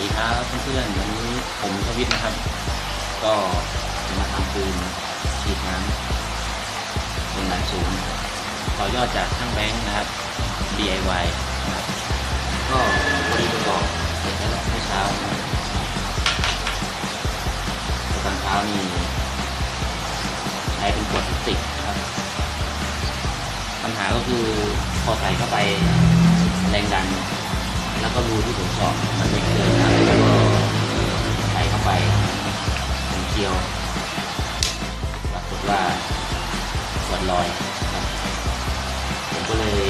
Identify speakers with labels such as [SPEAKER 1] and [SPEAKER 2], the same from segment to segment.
[SPEAKER 1] ดีครับเพื่อนๆวันนี้ผมทวิทนะครับ ก็จะมาทำปืนฉีดน้ำบนแรงสูงต่อยอดจากช่างแบงค์นะครับ DIY นะครับก็พอดีประกอบเสร็จแล้วเมื่อเช้านะครับแต่ตอนเช้านี่ใช้เป็นขวดพลาสติกนะครับ ปัญหาก็คือพอใส่เข้าไปแรงดัน แล้วก็รูที่ผมเจาะมันไม่เกินนะแล้วก็ใส่เข้าไปเป็นเกลียวปรากฏว่าขวดลอยครับผมก็เลย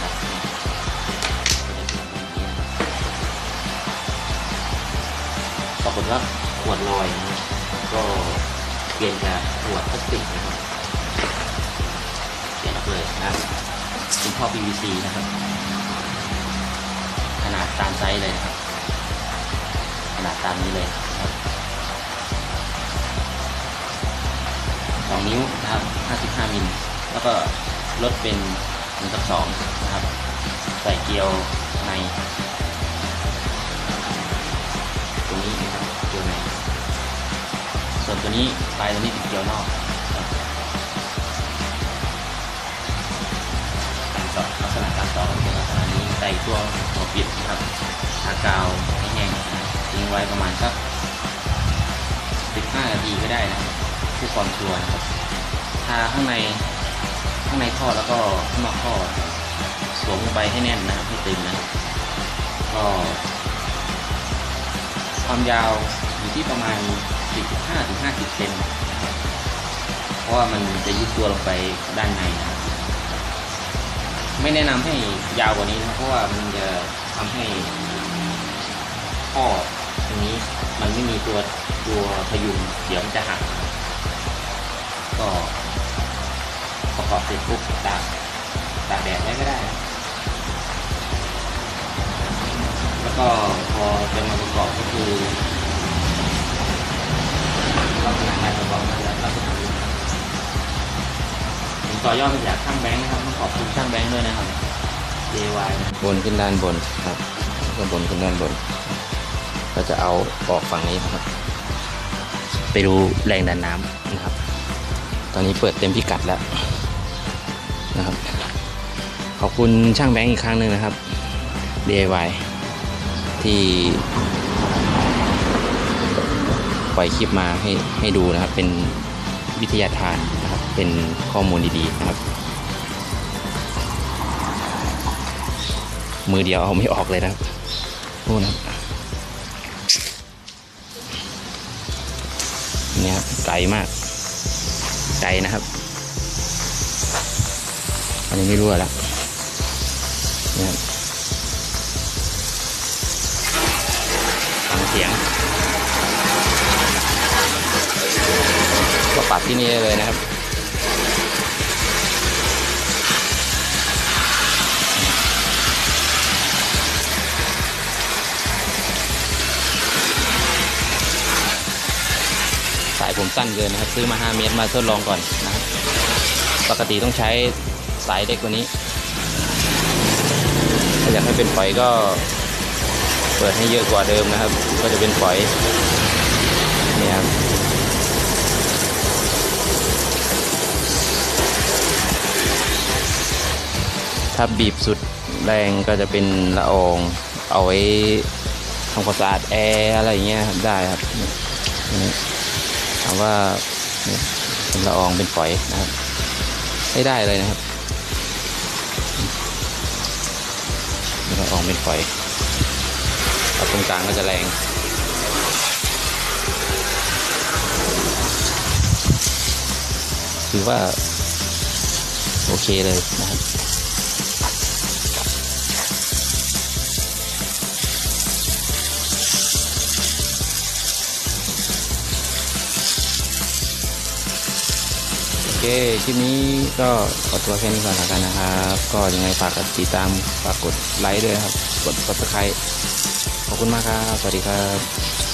[SPEAKER 1] จะเป็นแบบนี้นะครับปรากฏว่าขวดลอยนะก็เปลี่ยนจากขวดพลาสติกนะครับเปลี่ยนออกเลยนะครับ ท่อ PVC นะครับ ขนาดตามไซส์เลยนะครับ ขนาดตามนี้เลยครับสองนิ้วนะครับ55มิล แล้วก็ลดเป็น1กับ2นะครับ ใส่เกลียวใน ตรงนี้นะครับเกลียวใน ส่วนตัวนี้ปลายตัวนี้เป็นเกลียวนอก ลักษณะการต่อก็เป็นลักษณะนี้ใส่ตัวหัวปิดนะครับทากาวให้แห้งนะครับทิ้งไว้ประมาณสัก15นาทีก็ได้นะครับเพื่อความชัวร์นะครับทาข้างในข้างในท่อแล้วก็ข้างนอกท่อสวมลงไปให้แน่นนะครับให้ตึงนะก็ความยาวอยู่ที่ประมาณ 4.5-5.0 เซนนะครับเพราะว่ามันจะยุบตัวลงไปด้านในนะครับ ไม่แนะนำให้ยาวกว่านี้นะเพราะว่ามันจะทำให้ข้อตรงนี้มันไม่มีตัวตัวพยุงเดี๋ยวมันจะหักก็ประกอบเสร็จปุ๊บตากตากแดดไว้ก็ได้ แล้วก็พอจะมาประกอบก็คือลักษณะการประกอบมันจะลักษณะนี้นะครับ ต่อยอดมาจากช่างแบงค์นะครับต้องขอบคุณช่างแบงค์ด้วยนะครับ DIY
[SPEAKER 2] บนขึ้นด้านบนครับก็บนขึ้นด้านบน ก็จะเอาออกฝั่งนี้นะครับ ไปดูแรงดันน้ำนะครับ ตอนนี้เปิดเต็มพิกัดแล้วนะครับ ขอบคุณช่างแบงค์อีกครั้งหนึ่งนะครับ DIY ที่ปล่อยคลิปมาให้ให้ดูนะครับ เป็นวิทยาทาน เป็นข้อมูลดีๆนะครับ มือเดียวเอาไม่ออกเลยนะครับนู่นะเนี่ยครับไกลมาก ไกลนะครับ อันนี้ไม่รั่วแล้วเนี่ยครับฟังเสียงก็ปรับที่นี่เลยนะครับ สั้นเกินนะครับ ซื้อมา 5 เมตรมาทดลองก่อนนะครับปกติต้องใช้สายเล็กกว่านี้ ถ้าอยากให้เป็นฝอยก็เปิดให้เยอะกว่าเดิมนะครับ ก็จะเป็นฝอยนี่ครับถ้าบีบสุดแรงก็จะเป็นละอองเอาไว้ทำความสะอาดแอร์อะไรอย่างเงี้ยครับได้ครับามว่าเนี่ยเป็นละอองเป็นฝอยนะครับไม่ได้เลยนะครับเป็นละอองเป็นฝอยเอาตรงกลางก็จะแรงถือว่า โอเคเลยนะครับ เคคลิปนี้ก็ขอตัวแค่นี้ก่อนล้วกันนะครับ ก็ยังไงฝากกดติดตามฝากกดไลค์ด้วยครับ กดกดติดตามขอบคุณมากครับ สวัสดีครับ